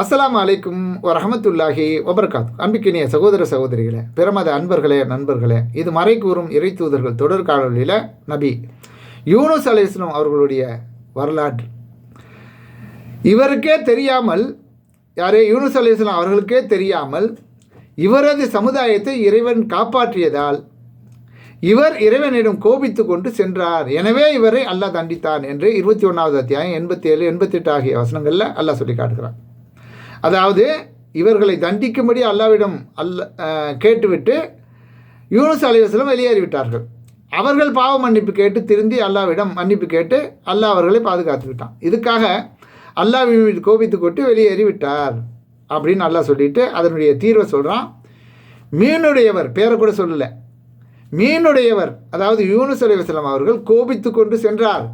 அஸ்லாம் அலைக்கும் வரஹமத்துல்லாஹி வபர்காத் அன்பிக்கினிய சகோதர சகோதரிகளே பிரமத அன்பர்களே நண்பர்களே இது மறை கூறும் இறை தூதர்கள் தொடர் காணொலியில் நபி யூனுஸ் அலைஸ்லம் அவர்களுடைய வரலாற்று. இவருக்கே தெரியாமல் யாரே யூனுஸ் அலிஸ்லாம் அவர்களுக்கே தெரியாமல் இவரது சமுதாயத்தை இறைவன் காப்பாற்றியதால் இவர் இறைவனிடம் கோபித்து கொண்டு சென்றார். எனவே இவரை அல்லாஹ் தண்டித்தான் என்று இருபத்தி ஒன்றாவது அத்தியாயம் எண்பத்தி ஏழு எண்பத்தெட்டு ஆகிய வசனங்களில் அல்லாஹ் சொல்லி காட்டுகிறான். அதாவது இவர்களை தண்டிக்கும்படி அல்லாவிடம் அல்ல கேட்டுவிட்டு யூனுஸ் அலைவாஸ்லம் வெளியேறிவிட்டார்கள். அவர்கள் பாவ மன்னிப்பு கேட்டு திருந்தி அல்லாவிடம் மன்னிப்பு கேட்டு அல்லாஹ் அவர்களை பாதுகாத்து விட்டான் இதுக்காக அல்லாஹ் மீது கோபித்து கொட்டு வெளியேறி விட்டார் அப்படின்னு அல்லாஹ் சொல்லிட்டு அதனுடைய தீர்வை சொல்கிறான் மீனுடையவர் பேரை கூட சொல்லலை. மீனுடையவர் அதாவது யூனுஸ் அலைவசலம் அவர்கள் கோபித்து கொண்டு சென்றார்.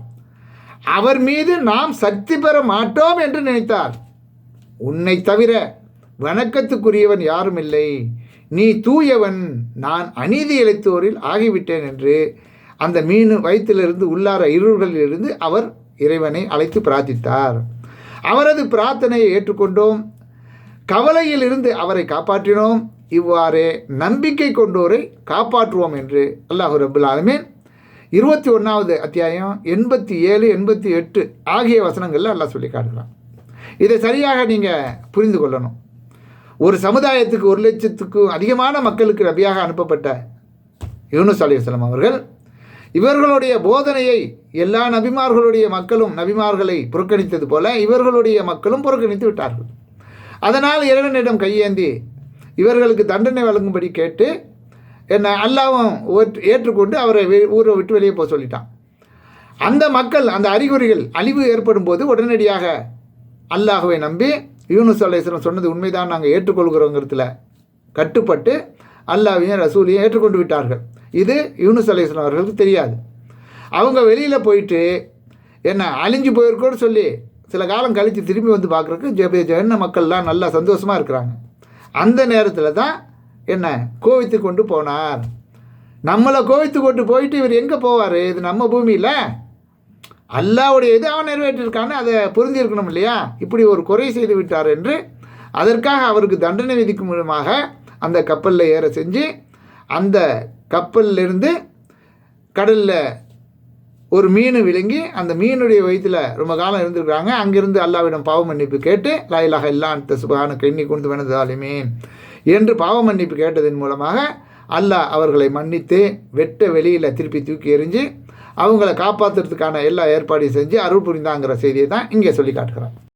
அவர் மீது நாம் சக்தி பெற மாட்டோம் என்று நினைத்தார். உன்னை தவிர வணக்கத்துக்குரியவன் யாரும் இல்லை நீ தூயவன் நான் அநீதி இழைத்தோரில் ஆகிவிட்டேன் என்று அந்த மீன் வயிற்றிலிருந்து உள்ளார இருள்களிலிருந்து அவர் இறைவனை அழைத்து பிரார்த்தித்தார். அவரது பிரார்த்தனையை ஏற்றுக்கொண்டோம். கவலையிலிருந்து அவரை காப்பாற்றினோம். இவ்வாறே நம்பிக்கை கொண்டோரை காப்பாற்றுவோம் என்று அல்லாஹு ரபுல் ஆலமீன் இருபத்தி ஒன்றாவது அத்தியாயம் எண்பத்தி ஏழு எண்பத்தி எட்டு ஆகிய வசனங்களில் அல்லாஹ் சொல்லி காட்டுறான் இதை சரியாக நீங்கள் புரிந்து கொள்ளணும். ஒரு சமுதாயத்துக்கு ஒரு லட்சத்துக்கும் அதிகமான மக்களுக்கு நபியாக அனுப்பப்பட்ட யூனுஸ் அலிவசலம் அவர்கள் இவர்களுடைய போதனையை எல்லா நபிமார்களுடைய மக்களும் நபிமார்களை புறக்கணித்தது போல இவர்களுடைய மக்களும் புறக்கணித்து விட்டார்கள். அதனால் இறைவனிடம் கையேந்தி இவர்களுக்கு தண்டனை வழங்கும்படி கேட்டு என்ன அல்லாவும் ஓற்று- ஏற்றுக்கொண்டு அவரை ஊரை விட்டு வெளியே போக சொல்லிட்டான். அந்த மக்கள் அந்த அறிகுறிகள் அழிவு ஏற்படும் போது உடனடியாக அல்லாஹுவை நம்பி யூனுஸ் அலைஹிஸ்ஸலாம் சொன்னது உண்மைதான் நாங்கள் ஏற்றுக்கொள்கிறோங்கிறதுல கட்டுப்பட்டு அல்லாவையும் ரசூலையும் ஏற்றுக்கொண்டு விட்டார்கள். இது யூனுஸ் அலைஹிஸ்ஸலாம் அவர்களுக்கு தெரியாது. அவங்க வெளியில் போயிட்டு என்ன அழிஞ்சு போயிருக்கோன்னு சொல்லி சில காலம் கழித்து திரும்பி வந்து பார்க்குறக்கு ஜெப ஜென்ன மக்கள்லாம் நல்லா சந்தோஷமாக இருக்கிறாங்க. அந்த நேரத்தில் தான் என்ன கோவித்து கொண்டு போனார். நம்மளை கோவித்து கொண்டு போயிட்டு இவர் எங்கே போவார்? இது நம்ம பூமியில்? அல்லாவுடைய இது அவன் நிறைவேற்றிருக்கான்னு அதை புரிஞ்சிருக்கணும் இல்லையா? இப்படி ஒரு குறை செய்து விட்டார் என்று அதற்காக அவருக்கு தண்டனை விதிக்கும் விதமாக அந்த கப்பலில் ஏற செஞ்சு அந்த கப்பல்லிருந்து கடலில் ஒரு மீன் விழுங்கி அந்த மீனுடைய வயிற்றில் ரொம்ப காலம் இருந்திருக்கிறாங்க. அங்கிருந்து அல்லாவிடம் பாவ மன்னிப்பு கேட்டு லாயிலாக இல்லான் சுபகான கண்ணி கொண்டு வேணதாலுமே என்று பாவ மன்னிப்பு கேட்டதன் மூலமாக அல்லாஹ் அவர்களை மன்னித்து வெட்ட வெளியில் திருப்பி தூக்கி எறிஞ்சு அவங்கள காப்பாற்றுறதுக்கான எல்லா ஏற்பாடையும் செஞ்சு அருள் புரிந்தாங்கிற செய்தியை தான் இங்கே சொல்லி காட்டுகிறான்